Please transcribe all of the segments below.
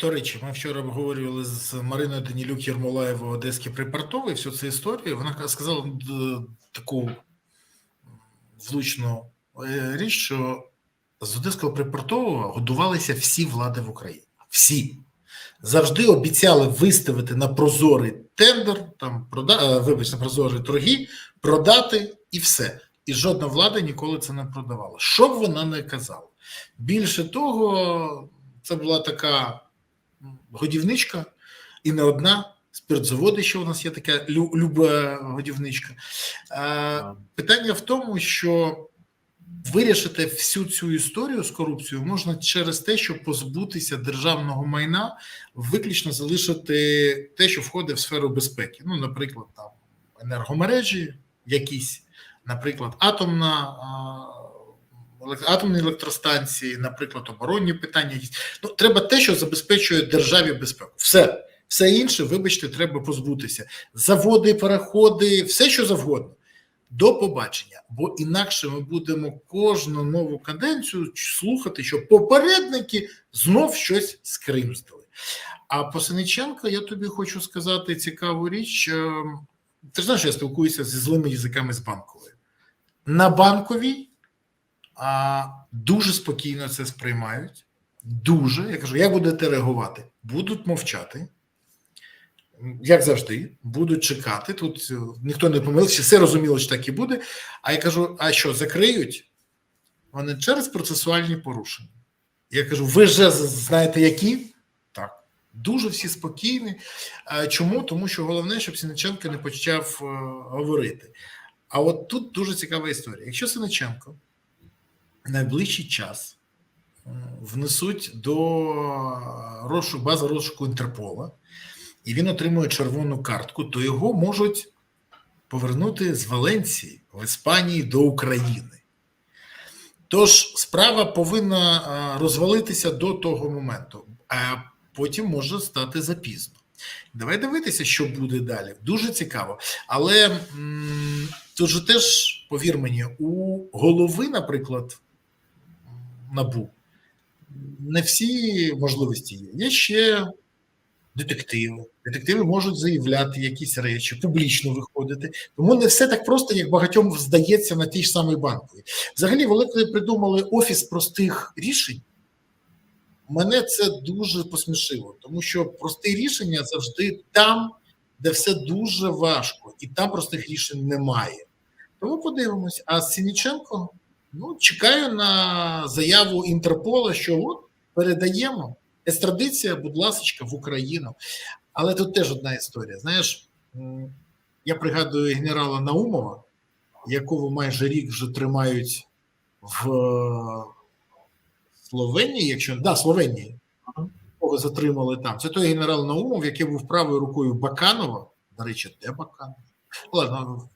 До речі, ми вчора обговорювали з Мариною Данілюк Єрмолаєвою Одеський припортовий всю цю історію. Вона сказала таку влучну е, річ, що з Одеського припортового годувалися всі влади в Україні. Всі завжди обіцяли виставити на прозорий тендер, там прода... е, вибач, на прозорі торги, продати і все. І жодна влада ніколи це не продавала. Що б вона не казала. Більше того, це була така годівничка, і не одна. Спиртзаводи, що у нас є така лю- люба годівничка. Е, питання в тому, що вирішити всю цю історію з корупцією можна через те, щоб позбутися державного майна, виключно залишити те, що входить в сферу безпеки. Ну, наприклад, там енергомережі якісь, наприклад, атомна. Атомні електростанції, наприклад, оборонні питання. Ну, треба те, що забезпечує державі безпеку. Все, все інше, вибачте, треба позбутися. Заводи, переходи, все, що завгодно. До побачення, бо інакше ми будемо кожну нову каденцію слухати, що попередники знов щось скримстили. А по Синиченка я тобі хочу сказати цікаву річ. Е, Ти знаєш, я спілкуюся зі злими язиками з банкової. На банковій а, дуже спокійно це сприймають. Дуже. Я кажу, як будете реагувати? Будуть мовчати як завжди, будуть чекати. Тут е, ніхто не помилився, все розуміло, що так і буде. А я кажу: а що, закриють? Вони через процесуальні порушення. Я кажу: ви вже знаєте, які? Так. Дуже всі спокійні. Чому? Тому що головне, щоб Синиченко не почав е, говорити. А от тут дуже цікава історія. Якщо Синиченко найближчий час е, внесуть до розшуку, бази розшуку Інтерпола, і він отримує червону картку, то його можуть повернути з Валенції в Іспанії до України. Тож справа повинна розвалитися до того моменту, а потім може стати запізно. Давай дивитися, що буде далі. Дуже цікаво. Але тут же теж, повір мені, у голови, наприклад, набу, не всі можливості є. Є ще детективи. Детективи можуть заявляти якісь речі, публічно виходити. Тому не все так просто, як багатьом здається на тій ж самій банковій. Взагалі, коли придумали офіс простих рішень, мене це дуже посмішило, тому що прості рішення завжди там, де все дуже важко, і там простих рішень немає. Тому подивимось. А Сініченко, ну, чекаю на заяву Інтерпола, що от передаємо. Естрадиція, будь ласка, в Україну. Але тут теж одна історія. Знаєш, я пригадую генерала Наумова, якого майже рік вже тримають в Словенії, якщо да, Словенії, кого затримали там. Це той генерал Наумов, який був правою рукою Баканова. До речі, де Баканов? Ладно,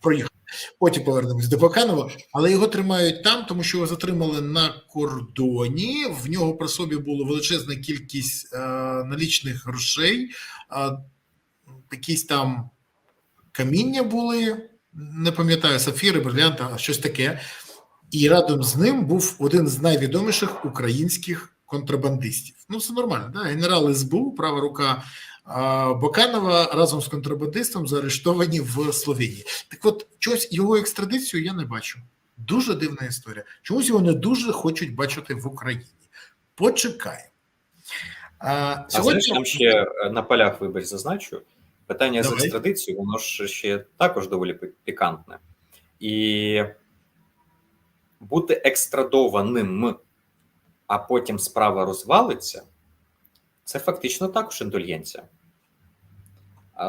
проїхав. Потім повернемось до Баканова, але його тримають там, тому що його затримали на кордоні. В нього при собі була величезна кількість е, налічних грошей, е, якісь там каміння були, не пам'ятаю, сафіри, брилянти, а щось таке. І разом з ним був один з найвідоміших українських контрабандистів. Ну, все нормально, да? генерал СБУ, права рука Боканова разом з контрабандистом заарештовані в Словенії. Так от, чогось його екстрадицію я не бачу. Дуже дивна історія. Чомусь його не дуже хочуть бачити в Україні. Почекаємо. А, А сьогодні знаєш, там ще е, на полях, вибач, зазначу, питання з екстрадицією, воно ж ще також доволі пікантне. І бути екстрадованим, а потім справа розвалиться, це фактично також індульгенція.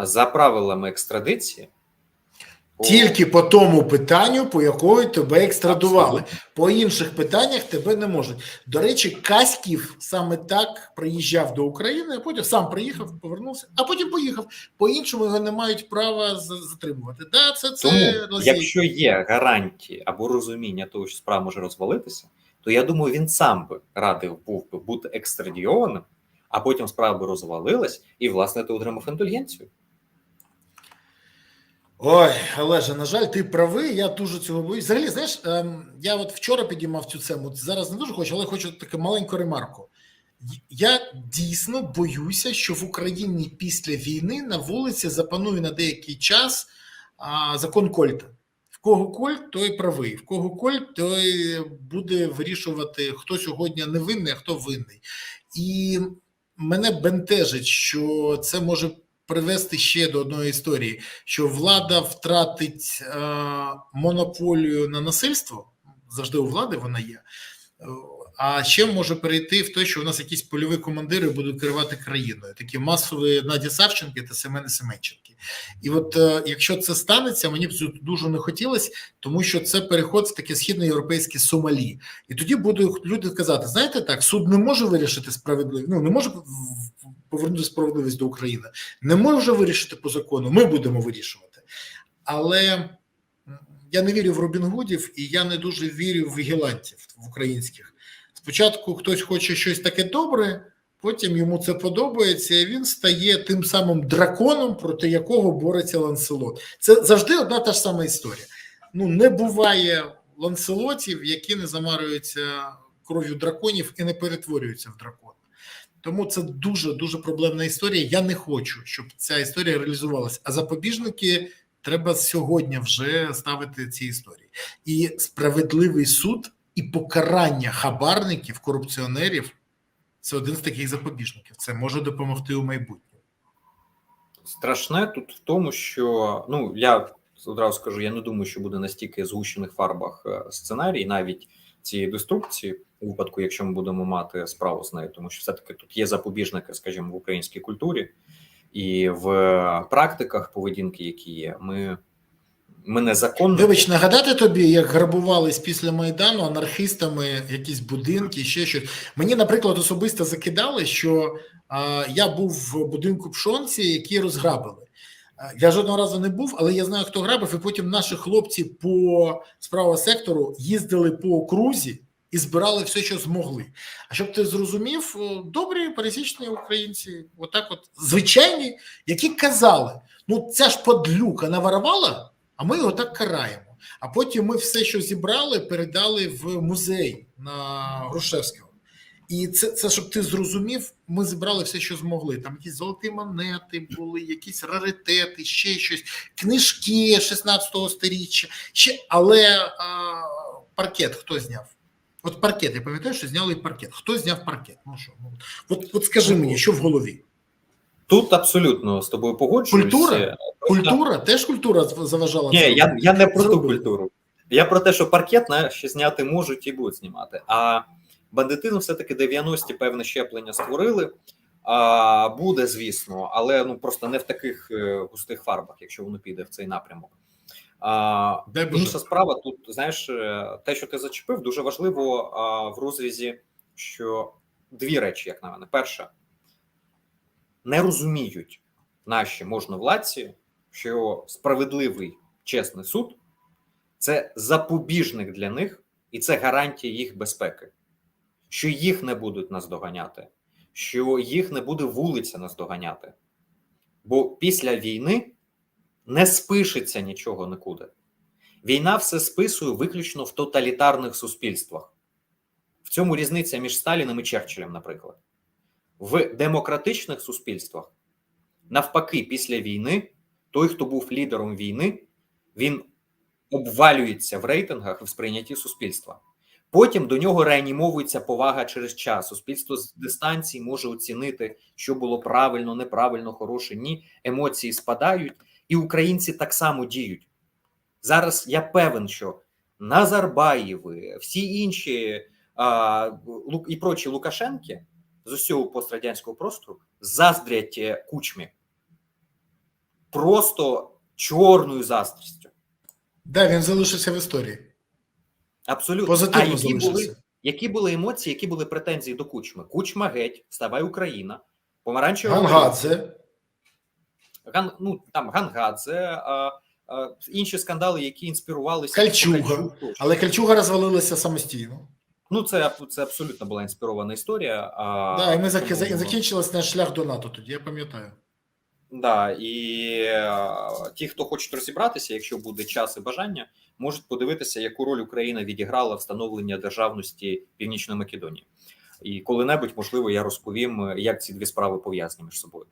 За правилами екстрадиції, Тільки по тому питанню, по якої тебе екстрадували. По інших питаннях тебе не можуть. До речі, Каськів саме так приїжджав до України, а потім сам приїхав, повернувся, а потім поїхав. По-іншому його не мають права затримувати. Да, це, це Тому, якщо є гарантії або розуміння того, що справа може розвалитися, то я думаю, він сам би радив був би бути екстрадійованим, а потім справа би розвалилась, і, власне, ти отримав індульгенцію. Ой, Олеже, на жаль, ти правий. Я дуже цього боюсь. Взагалі, знаєш, ем, я от вчора підіймав цю тему. Зараз не дуже хочу, але хочу таку маленьку ремарку. Я дійсно боюся, що в Україні після війни на вулиці запанує на деякий час закон Кольта. В кого Кольт, той правий. В кого Кольт, той буде вирішувати, хто сьогодні невинний, а хто винний. І мене бентежить, що це може привести ще до одної історії, що влада втратить е, монополію на насильство. Завжди у влади вона є. А ще може перейти в те, що у нас якісь польові командири будуть керувати країною, такі масові Наді Савченки та Семени Семенченки. І от е, якщо це станеться, мені б дуже не хотілося, тому що це переход в таке східноєвропейське Сомалі. І тоді будуть люди казати: знаєте так, суд не може вирішити справедливість, ну не може повернути справедливість до України, не може вирішити по закону. Ми будемо вирішувати. Але я не вірю в Робін Гудів, і я не дуже вірю в вігілантів в українських. Спочатку хтось хоче щось таке добре, потім йому це подобається, і він стає тим самим драконом, проти якого бореться Ланселот. Це завжди одна та ж сама історія. Ну, не буває ланселотів, які не замарюються кров'ю драконів і не перетворюються в дракона. Тому це дуже дуже проблемна історія. Я не хочу, щоб ця історія реалізувалася. А запобіжники треба сьогодні вже ставити ці історії. І справедливий суд і покарання хабарників, корупціонерів це один з таких запобіжників. Це може допомогти у майбутньому. Страшне тут в тому, що ну я одразу скажу, я не думаю, що буде настільки згущених фарбах е, сценарій, навіть цієї деструкції, у випадку, якщо ми будемо мати справу з нею, тому що все-таки тут є запобіжники, скажімо, в українській культурі і в практиках поведінки, які є, ми. Ми незаконно Вибач, нагадати тобі, як грабувались після майдану анархістами якісь будинки, ще щось. Мені, наприклад, особисто закидали, що а, я був в будинку Пшонці, які розграбили. Я жодного разу не був, але я знаю, хто грабив, і потім наші хлопці по справа сектору їздили по окрузі і збирали все, що змогли. А щоб ти зрозумів, добрі пересічні українці, отак, от звичайні, які казали: ну ця ж подлюка наворувала, а ми його так караємо. А потім ми все, що зібрали, передали в музей на Грушевського. І це, це щоб ти зрозумів, ми зібрали все, що змогли. Там якісь золоті монети були, якісь раритети, ще щось, книжки 16-го сторіччя, ще, але а, паркет хто зняв? От паркет, я пам'ятаю, що зняли паркет. Хто зняв паркет? Ну що? Ну, от, от скажи мені, що в голові? Тут абсолютно з тобою погоджуюся. Культура? Культура? Теж культура заважала Ні, я, я не про ту культуру. Я про те, що паркет наші зняти можуть і будуть знімати. А бандитизм все-таки 90-ті певне щеплення створили. А, буде, звісно, але ну просто не в таких е, густих фарбах, якщо воно піде в цей напрямок. А, інша справа тут, знаєш, е, те, що ти зачепив, дуже важливо а, в розрізі, що дві речі, як на мене. Перша, не розуміють наші можновладці, що справедливий чесний суд це запобіжник для них, і це гарантія їх безпеки, що їх не будуть наздоганяти, що їх не буде вулиця наздоганяти. Бо після війни не спишеться нічого нікуди. Війна все списує виключно в тоталітарних суспільствах. В цьому різниця між Сталіним і Черчиллем, наприклад. В демократичних суспільствах, навпаки, після війни, той, хто був лідером війни, він обвалюється в рейтингах і в сприйнятті суспільства. Потім до нього реанімовується повага через час. Суспільство з дистанції може оцінити, що було правильно, неправильно, хороше. Ні, емоції спадають, і українці так само діють. Зараз я певен, що Назарбаєви, всі інші а, і прочі Лукашенки з усього пострадянського простору заздрять е, кучмі просто чорною заздрістю. Да, він залишився в історії. Абсолютно. Позитивно а які були, які були емоції, які були претензії до кучми? Кучма геть, ставай Україна, помаранчева. Гангадзе. Ган, ну, там Гангадзе, а, а, інші скандали, які інспірувалися. Кальчуга. Кальчугу. Але Кальчуга розвалилася самостійно. Ну, це, це абсолютно була інспірована історія. А, да, і ми зак... тому- закінчилась наш шлях до НАТО тоді, я пам'ятаю. Да, і е, ті, хто хочуть розібратися, якщо буде час і бажання, можуть подивитися, яку роль Україна відіграла в встановленні державності Північної Македонії. І коли-небудь, можливо, я розповім, як ці дві справи пов'язані між собою.